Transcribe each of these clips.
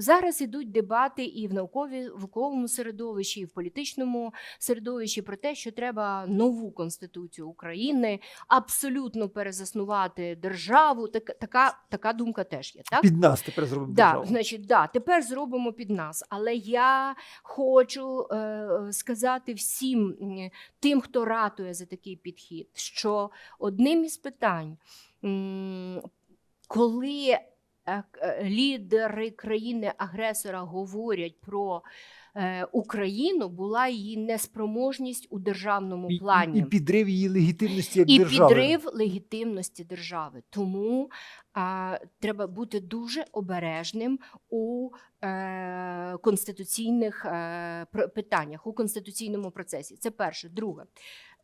Зараз ідуть дебати і в наукові в науковому середовищі, і в політичному середовищі про те, що треба нову конституцію України абсолютно перезаснувати державу. Так, така, така думка теж є. Так? Під нас тепер зробимо Да, державу. значить, да, тепер зробимо під нас. Але я хочу е, сказати всім тим, хто ратує за такий підхід, що одним із питань, коли лідери країни-агресора говорять про е, Україну, була її неспроможність у державному плані і, і підрив її легітимності як і держави. підрив легітимності держави. Тому а, треба бути дуже обережним у е, конституційних е, питаннях, у конституційному процесі. Це перше. Друге.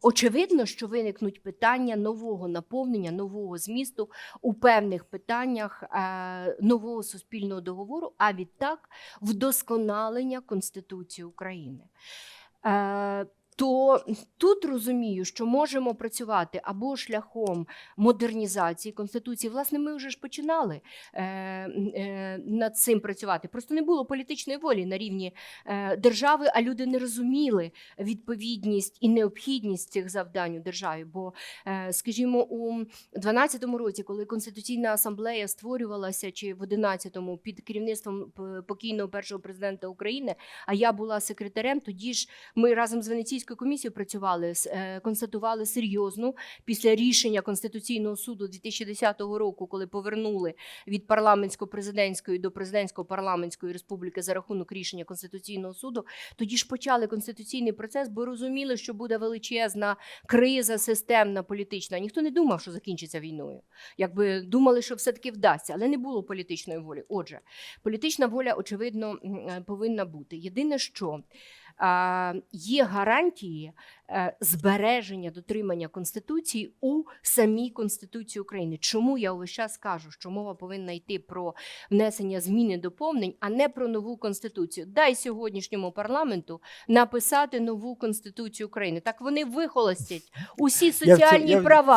Очевидно, що виникнуть питання нового наповнення, нового змісту у певних питаннях е, нового суспільного договору, а відтак вдосконалення Конституції України. То тут розумію, що можемо працювати або шляхом модернізації конституції. Власне, ми вже ж починали е, е, над цим працювати. Просто не було політичної волі на рівні е, держави, а люди не розуміли відповідність і необхідність цих завдань у державі. Бо, е, скажімо, у 12-му році, коли Конституційна асамблея створювалася, чи в 11-му під керівництвом покійного першого президента України, а я була секретарем, тоді ж ми разом з Венеційською комісією працювали, е, констатували серйозну після рішення Конституційного суду 2010 року, коли повернули від парламентсько-президентської до президентсько-парламентської республіки за рахунок рішення Конституційного суду. Тоді ж почали конституційний процес, бо розуміли, що буде величезна криза системна політична. Ніхто не думав, що закінчиться війною. Якби думали, що все-таки вдасться, але не було політичної волі. Отже, політична воля, очевидно, е, повинна бути. Єдине, що є гарантії е, збереження дотримання конституції у самій конституції України. Чому я увесь час кажу, що мова повинна йти про внесення змін і доповнень, а не про нову конституцію? Дай сьогоднішньому парламенту написати нову конституцію України. Так вони вихолостять усі Я соціальні я в- права.